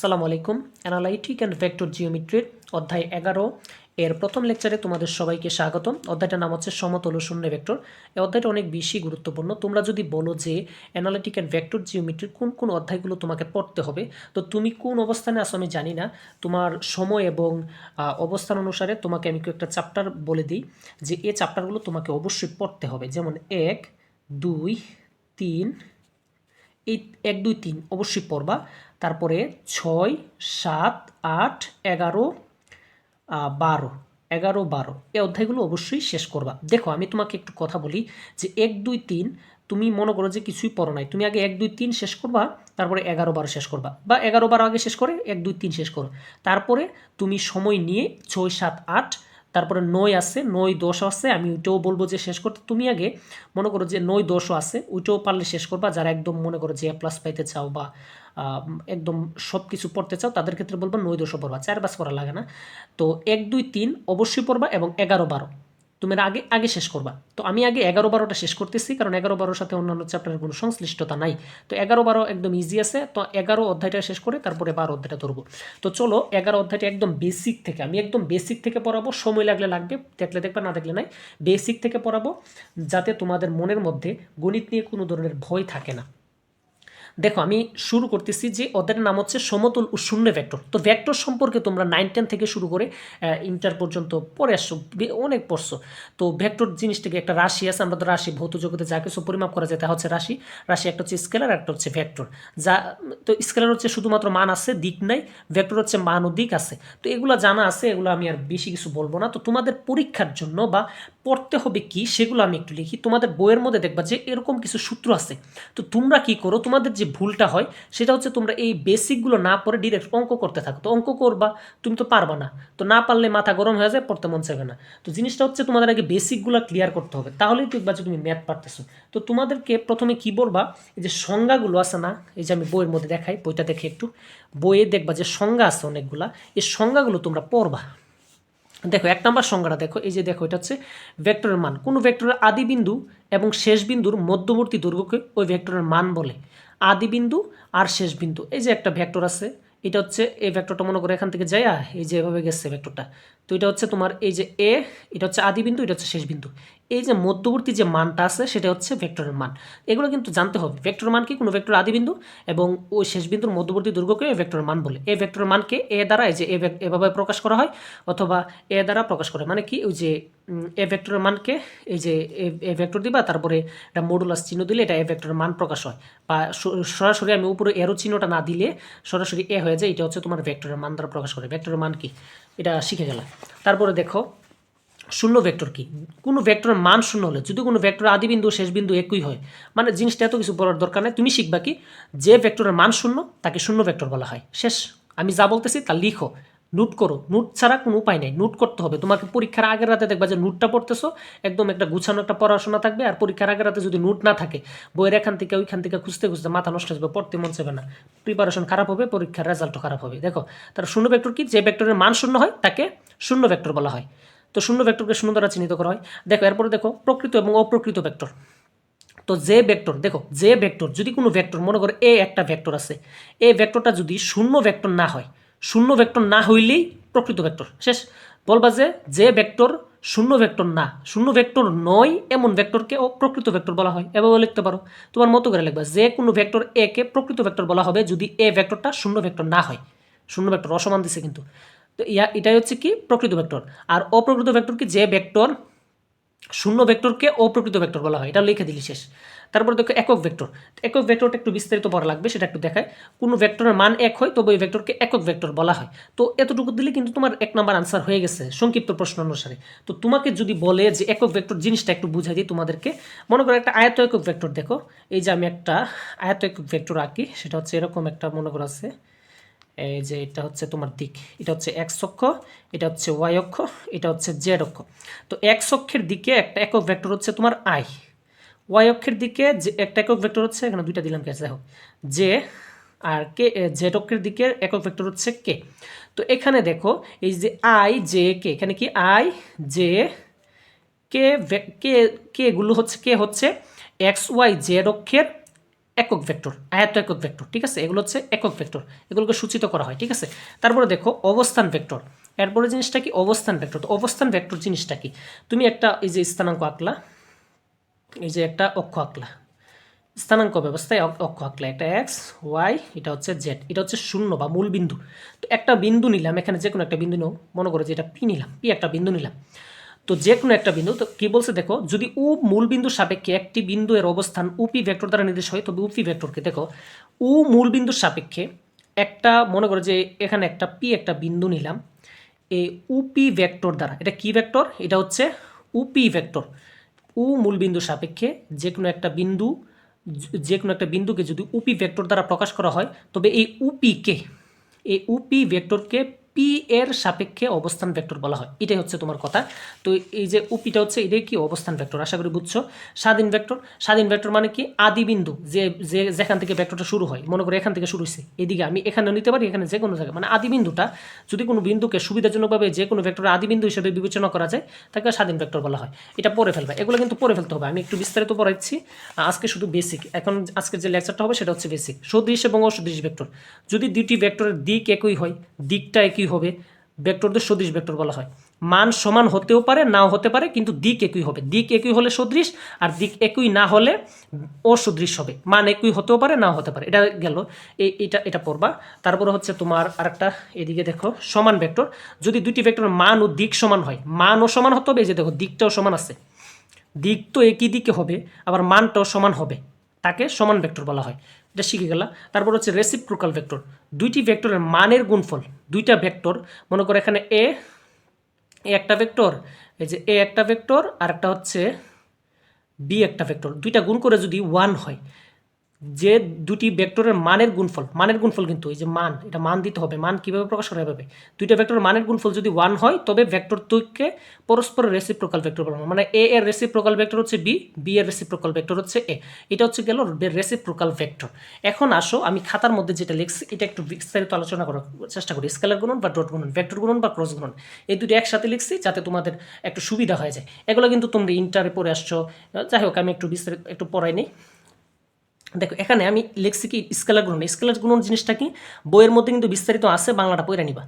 আসসালামু আলাইকুম। Analytic and vector জিওমেট্রির অধ্যায় এগারো। এর প্রথম লেকচারে তোমাদের সবাইকে স্বাগতম। অধ্যায়টার নাম হচ্ছে সমতল শূন্য ভেক্টর। এই অধ্যায়টা অনেক বেশি গুরুত্বপূর্ণ। তোমরা যদি বলো যে অ্যানালিটিক অ্যান্ড ভেক্টর জিওমেট্রির কোন কোন অধ্যায়গুলো তোমাকে পড়তে হবে, তো তুমি কোন অবস্থানে আসো আমি জানি না। তোমার সময় এবং অবস্থান অনুসারে তোমাকে আমি একটা চ্যাপ্টার বলে দিই, যে এ চ্যাপ্টারগুলো তোমাকে অবশ্যই পড়তে হবে। যেমন এক, দুই, তিন এই এক, দুই, তিন অবশ্যই পড়বা। তারপরে ছয়, সাত, আট, এগারো বারো এগারো, বারো। এই অধ্যায়গুলো অবশ্যই শেষ করবা। দেখো, আমি তোমাকে একটু কথা বলি যে এক, দুই, তিন তুমি মনে করো যে কিছুই পড়ো নাই। তুমি আগে এক, দুই, তিন শেষ করবা, তারপরে এগারো, বারো শেষ করবা। বা এগারো, বারো আগে শেষ করে, এক, দুই, তিন শেষ করো। তারপরে তুমি সময় নিয়ে ছয়, সাত, আট তারপরে নয় আছে, নয় দশ আছে, আমি ওইটাও বলব যে শেষ করতে। তুমি আগে মনে করো যে নয় দশও আছে, ওইটাও পারলে শেষ করবা। যারা একদম মনে করো যে এ প্লাস পাইতে চাও বা একদম সব কিছু পড়তে চাও, তাদের ক্ষেত্রে বলব নয় দশও পড়বা, চার পাঁচ করা লাগে না। তো এক, দুই, তিন অবশ্যই পড়বা এবং এগারো, বারো। তুমি আগে আগে শেষ করবা। তো আমি আগে এগারো বারোটা শেষ করতেছি, কারণ এগারো বারোর সাথে অন্যান্য চ্যাপ্টারের কোনো সংশ্লিষ্টতা নাই। তো এগারো বারো একদম ইজি আছে, তো এগারো অধ্যায়টা শেষ করে তারপরে বারো অধ্যায়টা ধরবো। তো চলো, এগারো অধ্যায়টা একদম বেসিক থেকে, আমি একদম বেসিক থেকে পড়াবো, সময় লাগলে লাগবে, দেখলে দেখবে, না দেখলে নাই। বেসিক থেকে পড়াবো, যাতে তোমাদের মনের মধ্যে গণিত নিয়ে কোনো ধরনের ভয় থাকে না। দেখো, আমি শুরু করতেছি যে ওদের নাম হচ্ছে সমতল ও শূন্য ভেক্টর তো ভেক্টর সম্পর্কে তোমরা নাইন টেন থেকে শুরু করে ইন্টার পর্যন্ত পড়ে আসছো অনেক পড়ছো। তো ভেক্টর জিনিসটাকে একটা রাশি আছে, আমরা তো রাশি, ভৌত জগতে যা কিছু পরিমাপ করা যায়, তা হচ্ছে রাশি। রাশি একটা হচ্ছে স্কেলার একটা হচ্ছে ভেক্টর যা, তো স্কেলার হচ্ছে শুধুমাত্র মান আছে, দিক নাই ভেক্টর হচ্ছে মান ও দিক আছে। তো এগুলো জানা আছে, এগুলো আমি আর বেশি কিছু বলব না। তো তোমাদের পরীক্ষার জন্য বা পড়তে হবে কি, সেগুলো আমি একটু লিখি। তোমাদের বইয়ের মধ্যে দেখবা যে এরকম কিছু সূত্র আছে। তো তোমরা কি করো, তোমাদের যে ভুলটা হয়, সেটা হচ্ছে তোমরা এই বেসিকগুলো না পড়ে ডিরেক্ট অঙ্ক করতে থাকো। তো অঙ্ক করবা, তুমি তো পারবা না। তো না পারলে মাথা গরম হয়ে যায়, পড়তে মন চাইবে না। তো জিনিসটা হচ্ছে তোমাদের আগে বেসিকগুলো ক্লিয়ার করতে হবে। তাহলেই দেখবা যে তুমি ম্যাথ পারতেছো। তো তোমাদেরকে প্রথমে কি বলবা, এই যে সংজ্ঞাগুলো আছে না, এই যে আমি বইয়ের মধ্যে দেখাই, বইটা দেখে একটু। বইয়ে দেখবা যে সংজ্ঞা আছে অনেকগুলা। এই সংজ্ঞাগুলো তোমরা পড়বা। দেখো, এক নম্বর সংজ্ঞাটা দেখো, এই যে দেখো, এটা হচ্ছে ভেক্টরের মান। কোনো ভেক্টরের আদি বিন্দু এবং শেষ বিন্দুর মধ্যবর্তী দুর্গকে ওই ভেক্টরের মান বলে। আদি বিন্দু আর শেষ বিন্দু। এই যে একটা ভেক্টর আছে, এটা হচ্ছে, এই ভেক্টরটা মনে করে এখান থেকে যায় এই যে এভাবে গেছে ভেক্টরটা। তো এটা হচ্ছে তোমার, এই যে এ এটা হচ্ছে আদি বিন্দু, এটা হচ্ছে শেষ বিন্দু। এই যে মধ্যবর্তী যে মানটা আছে, সেটা হচ্ছে ভেক্টরের মান। এগুলো কিন্তু জানতে হবে। ভেক্টর মান কি? কোনো ভেক্টর আদি বিন্দু এবং ওই শেষ বিন্দুর মধ্যবর্তী দুর্গকে এই ভেক্টরের মান বলে। এই ভেক্টরের মানকে এ দ্বারা এই যে এভাবে প্রকাশ করা হয় অথবা এ দ্বারা প্রকাশ করে মানে কি? ওই যে এ ভেক্টরের মানকে এই যে এ- এ ভেক্টর দিবা, তারপরে এটা মডুলাস চিহ্ন দিলে এটা এ ভেক্টরের মান প্রকাশ হয়। বা সরাসরি আমি উপরে এরো চিহ্নটা না দিলে সরাসরি এ হয়ে যায়, এটা হচ্ছে তোমার ভেক্টরের মান দ্বারা প্রকাশ করে। ভেক্টরের মান কি? এটা শিখে গেলাম। তারপরে দেখো শূন্য ভেক্টর কি? কোনো ভেক্টরের মান শূন্য হলে, যদি কোনো ভেক্টরের আদি বিন্দু শেষ বিন্দু একই হয় মানে জিনিসটা এত কিছু বলার দরকার নেই। তুমি শিখবা কি? যে ভেক্টরের মান শূন্য, তাকে শূন্য ভেক্টর বলা হয়। শেষ। আমি যা বলতেছি তা লিখো। নোট করো। নোট ছাড়া কোনো উপায় নেই। নোট করতে হবে। তোমাকে পরীক্ষার আগের রাতে দেখবা যে নোটটা পড়তেছো, একদম একটা গুছানো একটা পড়াশোনা থাকবে, আর পরীক্ষার আগের রাতে যদি নোট না থাকে, বইয়ের এখান থেকে, ওইখান থেকে খুঁজতে খুঁজতে মাথা নষ্ট যাবে, পড়তে মন চাইবে না। প্রিপারেশন খারাপ হবে, পরীক্ষার রেজাল্টও খারাপ হবে। দেখো, তার শূন্য ভেক্টর কি? যে ভেক্টরের মান শূন্য হয়, তাকে শূন্য ভেক্টর বলা হয়। তো শূন্য ভেক্টরকে শূন্য দ্বারা চিহ্নিত করা হয়। দেখো, এরপরে দেখো, প্রকৃত এবং অপ্রকৃত ভেক্টর। তো যে ভেক্টর, দেখো, যে ভেক্টর, যদি কোনো ভেক্টর, মনে করো এ একটা ভেক্টর আছে, এ ভেক্টরটা যদি শূন্য ভেক্টর না হয়, শূন্য ভেক্টর না হইলেই প্রকৃত ভেক্টর। শেষ। বলবা যে যে ভেক্টর শূন্য ভেক্টর না, শূন্য ভেক্টর নয়, এমন ভেক্টরকে প্রকৃত ভেক্টর বলা হয়। এভাবে লিখতে পারো। তোমার মতো করে লিখবা, যে কোনো ভেক্টর এ কে প্রকৃত ভেক্টর বলা হবে যদি এ ভেক্টরটা শূন্য ভেক্টর না হয়। শূন্য ভেক্টর অসমান দিছে কিন্তু। তো ইয়া, এটাই হচ্ছে কি? প্রকৃত ভেক্টর। আর অপ্রকৃত ভেক্টর কি? যে ভেক্টর শূন্য ভেক্টরকে অপ্রকৃত ভেক্টর বলা হয়। এটা লিখে দিলি শেষ। তারপরে দেখো একক ভেক্টর। একক ভেক্টরটা একটু বিস্তারিত পড়া লাগবে, সেটা একটু দেখায়। কোনো ভেক্টরের মান এক হয়, তবে ওই ভেক্টরকে একক ভেক্টর বলা হয়। তো এতটুকু দিলে কিন্তু তোমার এক নাম্বার আনসার হয়ে গেছে সংক্ষিপ্ত প্রশ্ন অনুসারে। তো তোমাকে যদি বলে যে একক ভেক্টর জিনিসটা একটু বুঝাই দিই তোমাদেরকে। মনে করো একটা আয়ত একক ভেক্টর, দেখো। এই যে আমি একটা আয়ত একক ভেক্টর আঁকি, সেটা হচ্ছে এরকম একটা, মনে করো আছে। এই যে এটা হচ্ছে তোমার দিক, এটা হচ্ছে এক্স অক্ষ, এটা হচ্ছে ওয়াই অক্ষ, এটা হচ্ছে জেড অক্ষ। তো এক্স অক্ষের দিকে একটা একক ভেক্টর হচ্ছে তোমার আই ওয়াই অক্ষের দিকে যে একটা একক ভেক্টর হচ্ছে, এখানে দুইটা দিলাম কে দেখো। যে আর কে জেড অক্ষের দিকে একক ভেক্টর হচ্ছে কে তো এখানে দেখো, এই যে আই জে কে এখানে কি আই জে কে কে কে গুলো হচ্ছে কে হচ্ছে এক্স ওয়াই জেড অক্ষের একক ভেক্টর আয়ত একক ভেক্টর, ঠিক আছে? এগুলো হচ্ছে একক ভেক্টর, এগুলোকে সূচিত করা হয়, ঠিক আছে? তারপরে দেখো, অবস্থান ভেক্টর। এরপরে জিনিসটা কি? অবস্থান ভেক্টর। তো অবস্থান ভেক্টর জিনিসটা কি? তুমি একটা, এই যে স্থানাঙ্ক আঁকলা, এই যে একটা অক্ষ আঁকলা, স্থানাঙ্ক ব্যবস্থায় অক- অক্ষ আঁকলে একটা এক্স ওয়াই এটা হচ্ছে জেড এটা হচ্ছে শূন্য বা মূল বিন্দু। তো একটা বিন্দু নিলাম, এখানে যে কোনো একটা বিন্দু নাও মনে করো যে এটা পি নিলাম পি একটা বিন্দু নিলাম। তো যে কোনো একটা বিন্দু, তো কি বলছে দেখো, যদি উ মূল বিন্দু সাপেক্ষে একটি বিন্দু এর অবস্থান উপি ভেক্টর দ্বারা নির্দেশ হয়, তবে উপি ভেক্টরকে দেখো, উ মূল বিন্দুর সাপেক্ষে একটা, মনে করো যে এখানে একটা পি একটা বিন্দু নিলাম, এই উপি ভেক্টর দ্বারা, এটা কি ভেক্টর? এটা হচ্ছে উপি ভেক্টর। উ মূল বিন্দু সাপেক্ষে যে কোনো একটা বিন্দু যে কোনো একটা বিন্দুকে যদি উপি ভেক্টর দ্বারা প্রকাশ করা হয়, তবে এই উপিকে এই উপি ভেক্টরকে পি এর সাপেক্ষে অবস্থান ভেক্টর বলা হয়। এটাই হচ্ছে তোমার কথা। তো এই যে উপিটা হচ্ছে, এটাই কি অবস্থান ভেক্টর আশা করি বুঝছ। স্বাধীন ভেক্টর স্বাধীন ভেক্টর মানে কি? আদি বিন্দু, যে যে, যেখান থেকে ভেক্টরটা শুরু হয়। মনে করো এখান থেকে শুরু হয়েছে এদিকে আমি এখানে নিতে পারি, এখানে যে কোনো জায়গায়। মানে আদি বিন্দুটা, যদি কোনো বিন্দুকে সুবিধাজনকভাবে যে কোনো ভেক্টরের আদি বিন্দু হিসেবে বিবেচনা করা যায়, তাকে স্বাধীন ভেক্টর বলা হয়। এটা পরে ফেলবে। এগুলো কিন্তু পরে ফেলতে হবে। আমি একটু বিস্তারিত পড়াচ্ছি। আজকে শুধু বেসিক এখন আজকে যে লেকচারটা হবে, সেটা হচ্ছে বেসিক সদৃশ এবং অসদৃশ ভেক্টর যদি দুটি ভেক্টরের দিক একই হয়, দিকটা একই হবে? ভেক্টরদের সদৃশ ভেক্টর বলা হয়। মান সমান হতেও পারে, নাও হতে পারে, কিন্তু দিক একই হবে। দিক একই হলে সদৃশ আর দিক একই না হলে অসদৃশ হবে। মান একই হতেও পারে, নাও হতে পারে। এটা গেল। এই এটা এটা পড়বা। তারপরে হচ্ছে তোমার আরেকটা, এদিকে দেখো, সমান ভেক্টর। যদি দুটি ভেক্টর মান ও দিক সমান হয়, মানও সমান হতে হবে, এই যে দেখো, দিকটাও সমান আছে। দিক তো একই দিকে হবে, আবার মানটাও সমান হবে। তাকে সমান ভেক্টর বলা হয়। এটা শিখে গেলাম। তারপর হচ্ছে রেসিপ্রোকাল ভেক্টর দুইটি ভেক্টরের মানের গুণফল, দুইটা ভেক্টর মনে করো এখানে এ এ একটা ভেক্টর এই যে এ একটা ভেক্টর আর একটা হচ্ছে বি একটা ভেক্টর দুইটা গুণ করে যদি ওয়ান হয় যে দুটি ভেক্টরের মানের গুণফল মানের গুণফল কিন্তু এই যে মান, এটা মান দিতে হবে, মান কীভাবে প্রকাশ করা হবে দুইটা ভেক্টরের মানের গুণফল যদি ওয়ান হয়, তবে ভেক্টর দুইকে পরস্পর রেসিপ্রোকাল ভেক্টর বলা মানে এ এর রেসিপ্রোকাল ভেক্টর হচ্ছে বি বি এর রেসিপ্রোকাল ভেক্টর হচ্ছে এ এটা হচ্ছে গেল রেসিপ্রোকাল ভেক্টর এখন আসো, আমি খাতার মধ্যে যেটা লিখছি, এটা একটু বিস্তারিত আলোচনা করার চেষ্টা করি। স্কেলার গুণন বা ডট গুণন ভেক্টর গুণন বা ক্রস গুণন, এই দুটো একসাথে লিখছি যাতে তোমাদের একটু সুবিধা হয়ে যায়। এগুলো কিন্তু তোমরা ইন্টারে পড়ে আসছো। যাই হোক, আমি একটু বিস্তারিত, একটু পড়াই নিই। দেখো, এখানে আমি লিখছি কি স্কেলার গুণন। স্কেলার গুণন জিনিসটা কি? বইয়ের মধ্যে কিন্তু বিস্তারিত আছে, বাংলাটা পড়ে নিবা।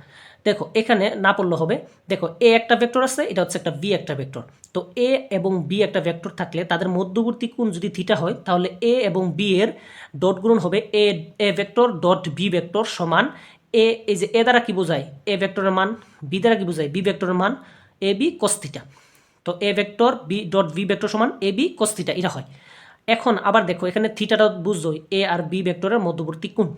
দেখো, এখানে না পড়লে হবে। দেখো, এ একটা ভেক্টর আছে, এটা হচ্ছে একটা বি একটা ভেক্টর। তো এ এবং বি একটা ভেক্টর থাকলে তাদের মধ্যবর্তী কোণ যদি থিটা হয়, তাহলে এ এবং বি এর ডট গুণন হবে A A vector dot B vector সমান এ, এই যে এ দ্বারা কি বোঝায়? এ ভেক্টরের মান, বি দ্বারা কি বোঝায়? বি ভেক্টরের মান এ বি কস্তিটা তো A vector B dot B vector সমান এ বি কস্তিটা এটা হয়। এখন আবার দেখো, এখানে থিটাটা বুঝছ এ আর বি ভেক্টরের মধ্যবর্তী কোণ।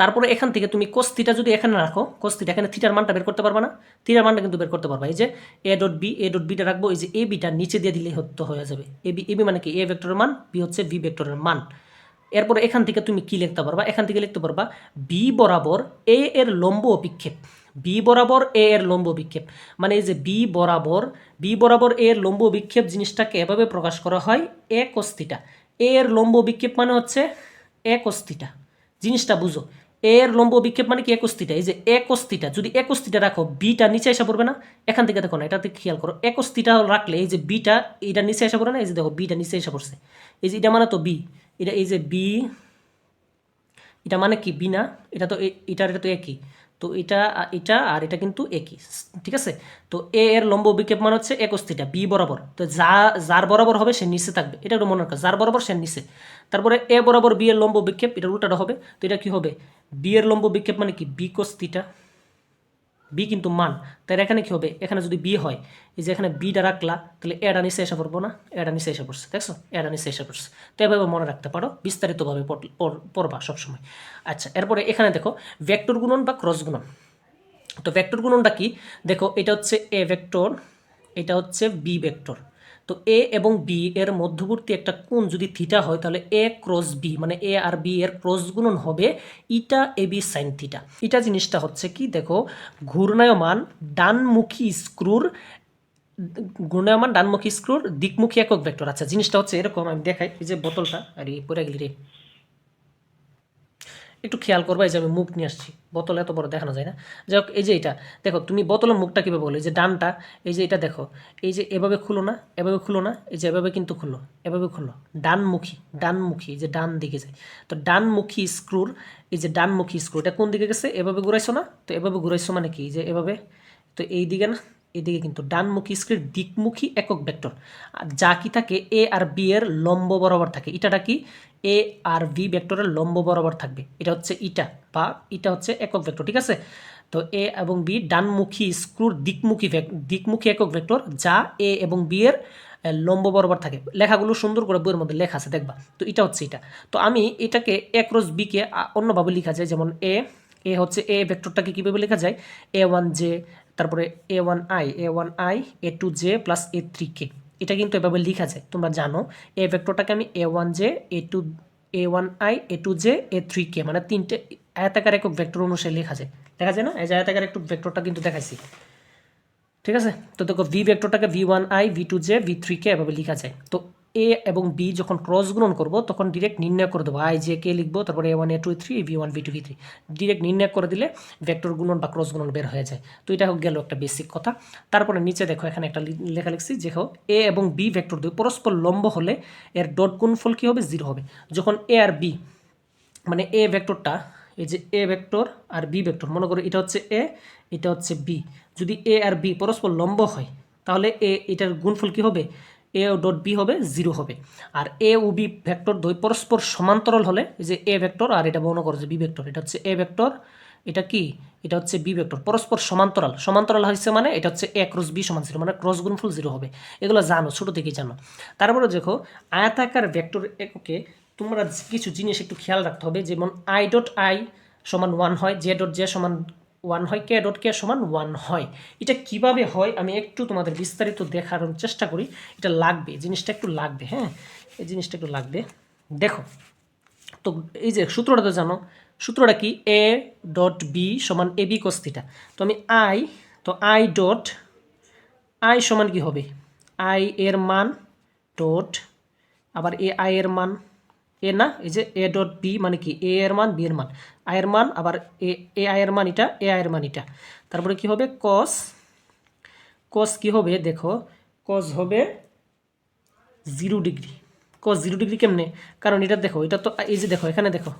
তারপরে এখান থেকে তুমি কোস থিটা যদি এখানে রাখো কোস থিটা এখানে থিটার মানটা বের করতে পারবা না। থিটার মানটা কিন্তু বের করতে পারবা। এই যে A dot B A dot beta রাখব, এই যে এ বিটা নিচে দিয়ে দিলে হতে হয়ে যাবে। এ বি এ বি মানে কি? এ ভেক্টরের মান বি হচ্ছে বি ভেক্টরের মান। এরপরে এখান থেকে তুমি কি লিখতে পারবা? এখান থেকে লিখতে পারবা বি বরাবর এ এর লম্ব অভিক্ষেপ। বি বরাবর এ এর লম্ব বিক্ষেপ। মানে এই যে বি বরাবর বি বরাবর এ এর লম্ব বিক্ষেপ জিনিসটাকে এভাবে প্রকাশ করা হয় এ কস্তিটা এ এর লম্ব বিক্ষেপ মানে হচ্ছে এ কস্তিটা জিনিসটা বুঝো। এ এর লম্ব বিক্ষেপ মানে কি? একস্তিটা এই যে একস্তিটা যদি একস্তিটা রাখো বিটা নিচে এসে পড়বে না? এখান থেকে দেখো না, এটাতে খেয়াল করো। একস্তিটা রাখলে এই যে বিটা এটা নিচে এসে পড়ে না? এই যে দেখো বিটা নিচে এসে পড়ছে। এই যে এটা মানে তো বি এটা এই যে বি এটা মানে কি? বি না? এটা তো এ- এটার, এটা তো একই। তো এটা এটা আর এটা কিন্তু একই ঠিক আছে? তো এ এর লম্ব বিক্ষেপ মানে হচ্ছে একস্তিটা বি বরাবর। তো যা, যার বরাবর হবে সে নিচে থাকবে। এটা একটু মনে রাখা, যার বরাবর সে নিচে। তারপরে এ বরাবর বি এর লম্ব বিক্ষেপ, এটা উল্টাটা হবে। তো এটা কি হবে? বি এর লম্ব বিক্ষেপ মানে কি? বি কস্তিটা বি কিন্তু মান। তাই এখানে কী হবে? এখানে যদি বি হয়, এই যে এখানে বিটা রাখলা, তাহলে এটা নিচে এসে পড়ব না? এটা নিচে এসে পড়ছে, দেখছ? এটা নিচে এসে পড়ছে। তো এভাবে মনে রাখতে পারো, বিস্তারিতভাবে পড়- পড়- পড়বা সবসময়। আচ্ছা এরপরে এখানে দেখো ভেক্টর গুণন বা ক্রস গুণন। তো ভেক্টর গুণনটা কি? দেখো, এটা হচ্ছে এ ভেক্টর এটা হচ্ছে বি ভেক্টর তো এ এবং বি এর মধ্যবর্তী একটা কোণ যদি থিটা হয়, তাহলে এ ক্রস বি মানে এ আর বি এর ক্রস গুণন হবে ইটা এ বি সাইন থিটা ইটা জিনিসটা হচ্ছে কি, দেখো, ঘূর্ণায়মান ডানমুখী স্ক্রুর, ঘূর্ণায়মান ডানমুখী স্ক্রুর দিকমুখী একক ভেক্টর। আচ্ছা জিনিসটা হচ্ছে এরকম, আমি দেখাই, এই যে বোতলটা, আর এই পরে গেলি রে। একটু খেয়াল করবা, এই যে আমি মুখ নিয়ে আসছি। বোতল এত বড় দেখানো যায় না। যাই হোক এই যে এটা দেখো, তুমি বোতলের মুখটা কীভাবে বলো? এই যে ডানটা, এই যে এটা দেখো, এই যে এভাবে খুলো না, এভাবে খুলো না, এই যে এভাবে কিন্তু খুলো, এভাবে খুলো, ডানমুখী ডানমুখী যে ডান দিকে যায়। তো ডানমুখী স্ক্রুর এই যে ডানমুখী স্ক্রু এটা কোন দিকে গেছে? এভাবে ঘুরাইছো না? তো এভাবে ঘুরাইছো মানে কি? যে এভাবে, তো এই দিকে না? এদিকে কিন্তু ডানমুখী স্ক্রির দিকমুখী একক ভেক্টর। যা কি থাকে এ আর বি এর লম্ব বরাবর থাকে। ইটাটা কি? এ আর বি ভেক্টরের লম্ব বরাবর থাকবে। এটা হচ্ছে ইটা বা এটা হচ্ছে একক ভেক্টর, ঠিক আছে? তো এ এবং বি ডানমুখী স্ক্রুর দিকমুখী দিকমুখী একক ভেক্টর, যা এ এবং বি এর লম্ব বরাবর থাকে। লেখাগুলো সুন্দর করে বইয়ের মধ্যে লেখা আছে, দেখবা। তো এটা হচ্ছে এটা তো আমি এটাকে এ ক্রস বিকে অন্যভাবে লেখা যায়। যেমন এ এ হচ্ছে এ ভেক্টরটাকে কীভাবে লেখা যায়? এ ওয়ান জে তারপরে A one I A one I A two J plus A three K এটা কিন্তু এভাবে লেখা যায়, তোমরা জানো। এ ভেক্টরটাকে আমি A one J A two A one I A two J A three K মানে তিনটে আয়তাকার একক ভেক্টর অনুসারে লেখা যায়। দেখা যায় না? এই যে আয়তাকার একটু ভেক্টরটা কিন্তু দেখাইছি। ঠিক আছে? তো দেখো V ভেক্টরটাকে V one I V two J V three K এভাবে লেখা যায়। তো এ এবং বি যখন ক্রস গুণন করব, তখন ডিরেক্ট নির্ণয় করে দেবো। আই জে কে লিখব, তারপরে A one A two three V one V two V three direct নির্ণয় করে দিলে ভেক্টর গুণন বা ক্রস গুণন বের হয়ে যায়। তো এটা গেল একটা বেসিক কথা। তারপরে নিচে দেখো, এখানে একটা লেখা লিখছি দেখো এ এবং বি ভেক্টর দুই পরস্পর লম্ব হলে এর ডট গুণফল কী হবে? জিরো হবে। যখন এ আর বি মানে এ ভেক্টরটা এই যে এ ভেক্টর আর বি ভেক্টর মনে করো এটা হচ্ছে এ এটা হচ্ছে বি যদি এ আর বি পরস্পর লম্ব হয়, তাহলে এ এটার গুণফল কি হবে? এ ডট বি হবে, জিরো হবে। আর এ ও বি ভেক্টর দুই পরস্পর সমান্তরাল হলে যে এ ভেক্টর আর এটা মনে করো যে বি ভেক্টর, এটা হচ্ছে এ ভেক্টর, এটা কি? এটা হচ্ছে বি ভেক্টর, পরস্পর সমান্তরাল। সমান্তরাল হয়েছে মানে এটা হচ্ছে এ ক্রস বি সমান জিরো মানে ক্রস গুণফল জিরো হবে। এগুলো জানো, ছোটো থেকেই জানো। তারপরে দেখো, আয়তাকার ভেক্টর এককে তোমরা কিছু জিনিস একটু খেয়াল রাখতে হবে, যেমন আই ডট আই সমান ওয়ান হয় জে ডট জে সমান ওয়ান হয়, কে ডট কে সমান ওয়ান হয়। এটা কীভাবে হয়, আমি একটু তোমাদের বিস্তারিত দেখার চেষ্টা করি। এটা লাগবে জিনিসটা একটু লাগবে হ্যাঁ? এই জিনিসটা একটু লাগবে। দেখো, তো এই যে সূত্রটা তো জানো, সূত্রটা কি? এ ডট বি সমান এ বি কস্তিটা তো আমি আই তো আই ডট আই সমান কি হবে? আই এর মান ডট আবার এ আই এর মান এ না এই যে এ ডট বি মানে কি? এ এর মান বি এর মান। আই এর মান, আবার এ এ এর মান এটা এ আই এর মান এটা। তারপরে কি হবে? কস কস কি হবে? দেখো কস হবে zero degree cos zero degree কেমনে? কারণ এটা দেখো, এটা তো, এই যে দেখো, এখানে দেখো।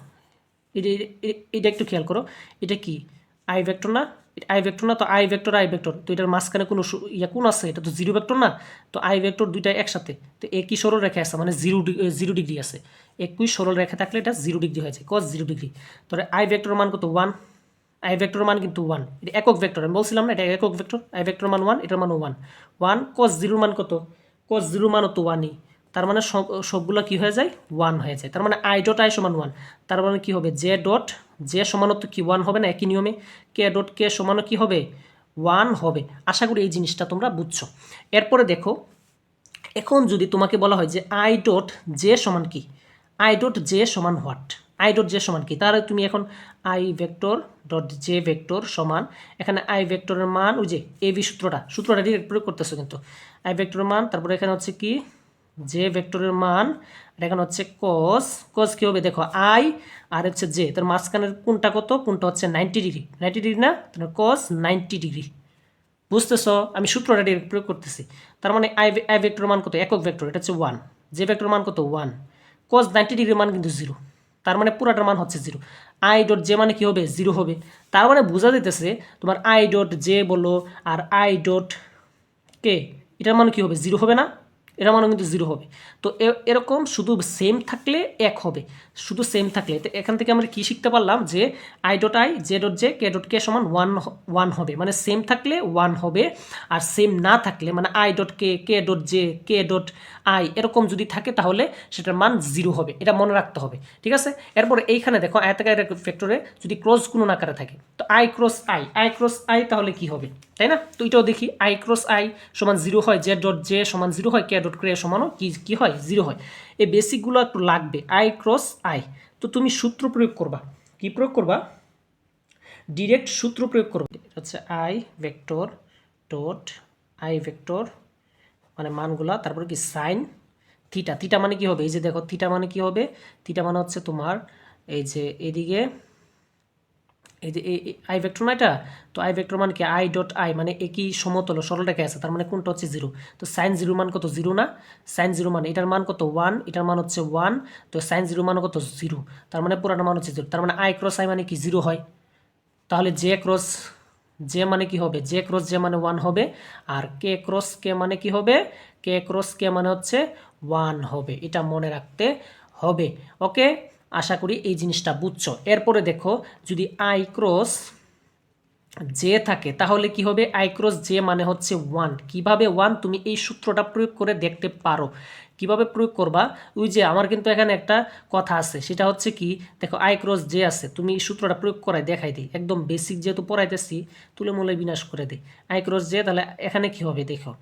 এটা- এটা একটু খেয়াল করো। এটা কি? আই ভেক্টর না? আই ভেক্টর না, তো আই ভেক্টর আই ভেক্টর। তো এটার মাঝখানে কোনো ইয়া কোন আছে? এটা তো জিরো ভেক্টর না? তো আই ভেক্টর দুইটা একসাথে। তো একই সরল রেখা আছে মানে জিরো জিরো ডিগ্রি আছে। একই সরল রেখা থাকলে এটা জিরো ডিগ্রি হয়ে যায় কস জিরো ডিগ্রি। তাহলে আই ভেক্টর মান কত? ওয়ান। আই ভেক্টর মান কিন্তু ওয়ান। এটা একক ভেক্টর, আমি বলছিলাম না, এটা একক ভেক্টর। আই ভেক্টর মান ওয়ান, এটার মান ওয়ান। ওয়ান কস জিরোর মান কত? কস জিরো মান তো ওয়ানই। তার মানে সব সবগুলো কি হয়ে যায়? ওয়ান হয়ে যায়। তার মানে আই ডট আই সমান ওয়ান। তার মানে কি হবে? জে ডট জে সমানত কি ওয়ান হবে না একই নিয়মে? কে ডট কে সমানও কি হবে? ওয়ান হবে। আশা করি এই জিনিসটা তোমরা বুঝছ। এরপরে দেখো, এখন যদি তোমাকে বলা হয় যে আই ডট জে সমান কি? আই ডট জে সমান হোয়াট আই ডট জে সমান কি? তাহলে তুমি এখন I vector dot J vector সমান, এখানে আই ভেক্টরের মান ওই যে এ বি সূত্রটা সূত্রটা ডিরেক্ট প্রয়োগ করতেছো কিন্তু। আই ভেক্টরের মান, তারপরে এখানে হচ্ছে কি? জে ভেক্টরের মান এখানে হচ্ছে কস কস কী হবে? দেখো আই আর হচ্ছে জে তার মাঝখানের কোনটা কত? কোনটা হচ্ছে নাইনটি ডিগ্রি নাইনটি ডিগ্রি না? তাহলে কস নাইনটি ডিগ্রি বুঝতেছ? আমি সূত্রটা ডিরেক্ট প্রয়োগ করতেছি। তার মানে আই আই ভেক্টর মান কত? একক ভেক্টর এটা হচ্ছে ওয়ান যে ভেক্টর মান কত? ওয়ান কস নাইনটি ডিগ্রির মান কিন্তু জিরো তার মানে পুরাটার মান হচ্ছে জিরো আই ডট জে মানে কি হবে? জিরো হবে। তার মানে বোঝা যেতেছে তোমার আই ডট জে বলো, আর আই ডট কে এটার মানে কি হবে? জিরো হবে না? এটার মানে কিন্তু জিরো হবে। তো এরকম শুধু সেম থাকলে এক হবে। শুধু সেম থাকলে। তো এখান থেকে আমরা কি শিখতে পারলাম যে I dot I J dot J K dot K সমান ওয়ান ওয়ান হবে। মানে সেম থাকলে ওয়ান হবে আর সেম না থাকলে মানে I dot K K dot J K dot I এরকম যদি থাকে তাহলে সেটার মান জিরো হবে। এটা মনে রাখতে হবে। ঠিক আছে? এরপর এইখানে দেখো আয়তাকার ফ্যাক্টরে যদি ক্রস গুণন আকারে থাকে, তো I cross I I cross I তাহলে কি হবে? তাই না? তো এটাও দেখি আই ক্রস আই সমান জিরো হয় জে ডট জে সমান জিরো হয় কে ডট কে সমানও কি কি হয়? জিরো হয়। এই বেসিকগুলো একটু লাগবে আই ক্রস আই তো তুমি সূত্র প্রয়োগ করবা। কি প্রয়োগ করবা? ডিরেক্ট সূত্র প্রয়োগ করবে। হচ্ছে I vector dot I vector মানে মানগুলা, তারপরে কি সাইন থিটা থিটা মানে কি হবে? এই যে দেখো থিটা মানে কি হবে? থিটা মানে হচ্ছে তোমার, এই যে এদিকে এই যে আই ভেক্টর না এটা তো আই ভেক্টর মানে কি আই ডট আই মানে একই সমতল সরল রেখে আছে, তার মানে কোনটা হচ্ছে জিরো তো সাইন জিরো মান কত? জিরো না। সাইন জিরো মানে এটার মান কত? ওয়ান এটার মান হচ্ছে ওয়ান তো সাইন জিরো মান কত? জিরো তার মানে পুরাটা মান হচ্ছে জিরো তার মানে আই ক্রস আই মানে কি? জিরো হয়। তাহলে জে ক্রস জে মানে কি হবে? জে ক্রস জে মানে ওয়ান হবে, আর কে ক্রস কে মানে কি হবে? কে ক্রস কে মানে হচ্ছে ওয়ান হবে। এটা মনে রাখতে হবে। ওকে আশা করি এই জিনিসটা বুঝছ। এরপরে দেখো, যদি আই ক্রস জে থাকে, তাহলে কি হবে? আই ক্রস জে মানে হচ্ছে ওয়ান কীভাবে ওয়ান তুমি এই সূত্রটা প্রয়োগ করে দেখতে পারো। কীভাবে প্রয়োগ করবা? ওই যে আমার কিন্তু এখানে একটা কথা আছে, সেটা হচ্ছে কি, দেখো আই ক্রস জে আছে, তুমি এই সূত্রটা প্রয়োগ করাই দেখাই দিই। একদম বেসিক যেহেতু পড়াইতেছি, তুলে মূলে বিনাশ করে দিই। আই ক্রস জে তাহলে এখানে কি হবে দেখো?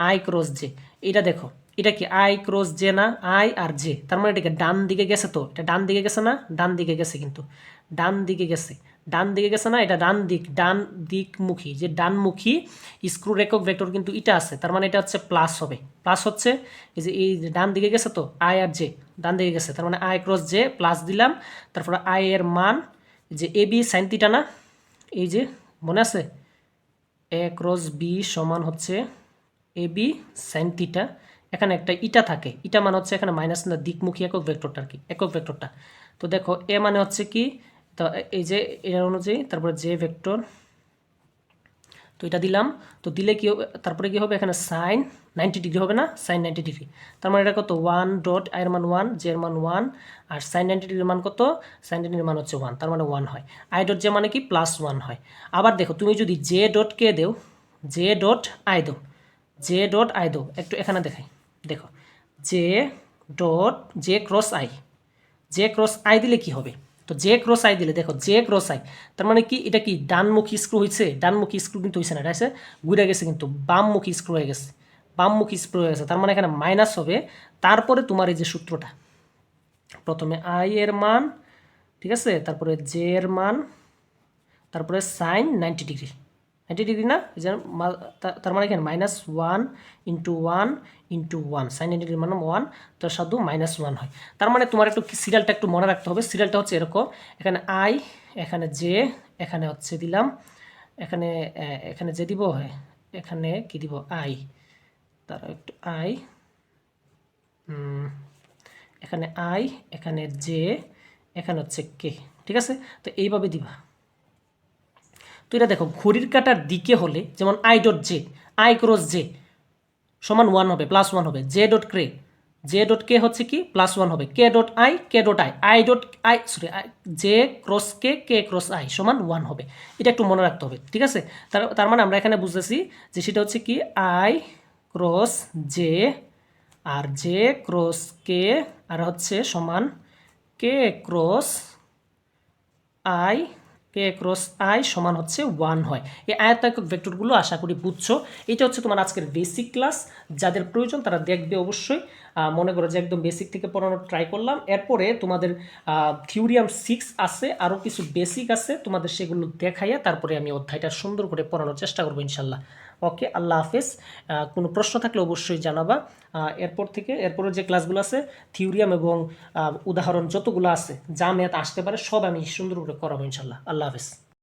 আই ক্রস জে এটা দেখো, এটা কি আই ক্রস জে না আই আর জে তার মানে এটাকে ডান দিকে গেছে তো? এটা ডান দিকে গেছে না? ডান দিকে গেছে কিন্তু। ডান দিকে গেছে। ডান দিকে গেছে না? এটা ডান দিক, ডান দিকমুখী। যে ডানমুখী স্ক্রু রেকক ভেক্টর কিন্তু এটা আছে। তার মানে এটা হচ্ছে প্লাস হবে। প্লাস হচ্ছে, এই যে এই ডান দিকে গেছে তো? আই আর জে ডান দিকে গেছে। তার মানে আই ক্রস জে প্লাস দিলাম। তারপরে আই এর মান যে এ বি সাইন থিটা না? এই যে, মনে আছে? এ ক্রস বি সমান হচ্ছে এ বি সাইন থিটা এখানে একটা ইটা থাকে। ইটা মানে হচ্ছে এখানে মাইনাস না, দিকমুখী একক ভেক্টরটা আর কি, একক ভেক্টরটা। তো দেখো, এ মানে হচ্ছে কি, তো এই যে এর অনুযায়ী, তারপরে জে ভেক্টর, তো এটা দিলাম। তো দিলে কি হবে, তারপরে কি হবে, এখানে সাইন নাইনটি ডিগ্রি হবে না সাইন নাইনটি ডিগ্রি তার মানে এটা কত? ওয়ান ডট আয়ের মান ওয়ান জে এর মান ওয়ান আর সাইন নাইনটি ডিগ্রির মান কত? সাইন নাইনটির মান হচ্ছে ওয়ান তার মানে ওয়ান হয়। আই ডট জে মানে কি? প্লাস ওয়ান হয়। আবার দেখো, তুমি যদি জে ডট কে দেও জে ডট আই দো জে ডট আই দো, একটু এখানে দেখাই। দেখো, J dot, J cross I. J cross I দিলে কি হবে? তো জে ক্রস আই দিলে, দেখো, জে ক্রস আই, তার মানে কি? এটা কি ডানমুখী স্ক্রু হয়েছে ডানমুখী স্ক্রু কিন্তু হয়েছে না এটা হচ্ছে ঘুরে গেছে কিন্তু, বামমুখী স্ক্রু হয়ে গেছে। বামমুখী স্ক্রু হয়ে গেছে, তার মানে এখানে মাইনাস হবে। তারপরে তোমার এই যে সূত্রটা, প্রথমে আই এর মান, ঠিক আছে? তারপরে জে এর মান, তারপরে sine ninety degree ninety degree না? তার মানে এখানে minus one into one into one sine ninety degree মানে ওয়ান তো শুধু মাইনাস ওয়ান হয়। তার মানে তোমার একটু সিরিয়ালটা একটু মনে রাখতে হবে। সিরিয়ালটা হচ্ছে এরকম, এখানে আই এখানে জে এখানে হচ্ছে দিলাম, এখানে এখানে যে দিব, এখানে কি দিব? আই তারা একটু আই এখানে আই এখানে জে এখানে হচ্ছে কে ঠিক আছে? তো এইভাবে দিবা। এটা দেখো, ঘড়ির কাটার দিকে হলে যেমন I dot J I cross J সমান ওয়ান হবে প্লাস ওয়ান হবে J dot cross J dot K হচ্ছে কি? প্লাস ওয়ান হবে K dot I K dot I I dot I sorry J cross K K cross I সমান one হবে, এটা একটু মনে রাখতে হবে, ঠিক আছে? তার তার মানে আমরা এখানে বুঝতেছি যে সেটা হচ্ছে কি? আই ক্রস জে আর জে ক্রস কে আর হচ্ছে সমান K cross I cross I সমান হচ্ছে ওয়ান হয়। এই আয়তায়ক ভেক্টরগুলো আশা করি বুঝছ। এটা হচ্ছে তোমার আজকের বেসিক ক্লাস যাদের প্রয়োজন তারা দেখবে অবশ্যই। মনে করো যে একদম বেসিক থেকে পড়ানোর ট্রাই করলাম। এরপরে তোমাদের থিওরিয়াম সিক্স আছে আরও কিছু বেসিক আছে। তোমাদের সেগুলো দেখাইয়া তারপরে আমি অধ্যায়টা সুন্দর করে পড়ানোর চেষ্টা করব ইনশাল্লাহ। ওকে, আল্লাহ হাফেজ। কোনো প্রশ্ন থাকলে অবশ্যই জানাবা। এরপর থেকে এরপরে যে ক্লাসগুলো আছে, থিওরিয়াম এবং উদাহরণ যতগুলো আছে, যা মেয়াদ আসতে পারে, সব আমি সুন্দর করে করাবো ইনশাল্লাহ আল্লাহ হাফেজ।